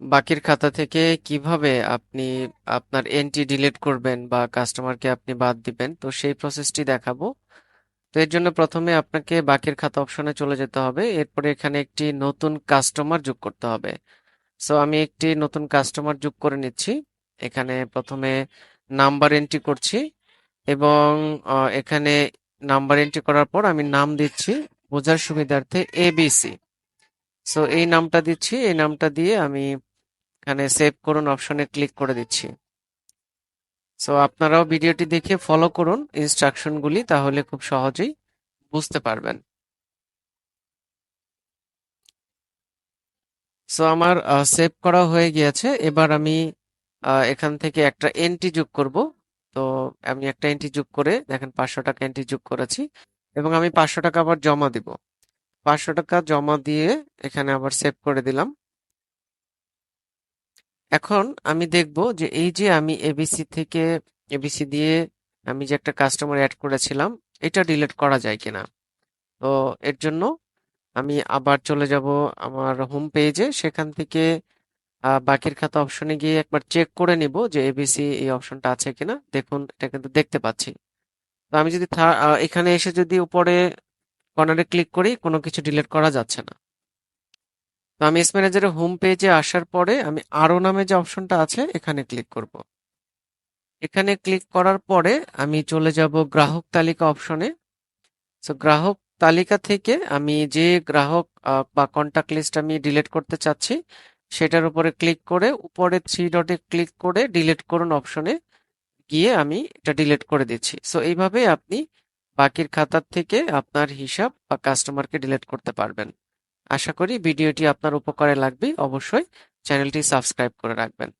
বাকির খাতা থেকে কীভাবে আপনি আপনার এন্ট্রি ডিলিট করবেন বা কাস্টমারকে আপনি বাদ দিবেন, তো সেই প্রসেসটি দেখাবো। তো এর জন্য প্রথমে আপনাকে বাকির খাতা অপশনে চলে যেতে হবে। এরপরে এখানে একটি নতুন কাস্টমার যোগ করতে হবে। সো আমি একটি নতুন কাস্টমার যোগ করে নিচ্ছি। এখানে প্রথমে নাম্বার এন্ট্রি করছি এবং এখানে নাম্বার এন্ট্রি করার পর আমি নাম দিচ্ছি বোঝার সুবিধার্থে এবিসি সো এই নামটা দিচ্ছি। এই নামটা দিয়ে আমি এখানে সেভ করুন অপশনে ক্লিক করে দিচ্ছি। সো আপনারাও ভিডিওটি দেখে ফলো করুন ইনস্ট্রাকশনগুলি তাহলে খুব সহজেই বুঝতে পারবেন। সো আমার সেভ করা হয়ে গিয়েছে। এবার আমি এখান থেকে একটা এন্ট্রি যোগ করব। তো, আমি একটা এন্ট্রি যোগ করে, দেখেন পাঁচশো টাকা এন্ট্রি যোগ করেছি। এবং আমি পাঁচশো টাকা আবার জমা দিব। পাঁচশো টাকা জমা দিয়ে এখানে আবার সেভ করে দিলাম। এখন আমি দেখব যে এই যে আমি এবিসি থেকে এবিসি দিয়ে আমি যে একটা কাস্টমার অ্যাড করেছিলাম, এটা ডিলিট করা যায় কিনা? তো এর জন্য আমি আবার চলে যাব আমার হোম পেজে সেখান থেকে বাকির খাতা অপশনে গিয়ে একবার চেক করে নিব যে এবিসি এই অপশনটা আছে কিনা। দেখুন, এটা কিন্তু দেখতে পাচ্ছি। তো আমি যদি এখানে এসে যদি উপরে কর্নারে ক্লিক করি, কোনো কিছু ডিলিট করা যাচ্ছে না। তো আমি এস ম্যানেজারের হোম পেজে আসার পরে আমি আরও নামে যে অপশনটা আছে, এখানে ক্লিক করব। এখানে ক্লিক করার পরে আমি চলে যাব গ্রাহক তালিকা অপশনে সো গ্রাহক তালিকা থেকে আমি যে গ্রাহক বা কন্টাক্ট লিস্ট আমি ডিলিট করতে চাচ্ছি, সেটার উপরে ক্লিক করে উপরে থ্রি ডটে ক্লিক করে ডিলিট করুন অপশনে গিয়ে আমি এটা ডিলিট করে দিচ্ছি। সো এইভাবে আপনি বাকির খাতার থেকে আপনার হিসাব বা কাস্টমারকে ডিলিট করতে পারবেন। আশা করি ভিডিওটি আপনার উপকারে লাগবে। অবশ্যই চ্যানেলটি সাবস্ক্রাইব করে রাখবেন।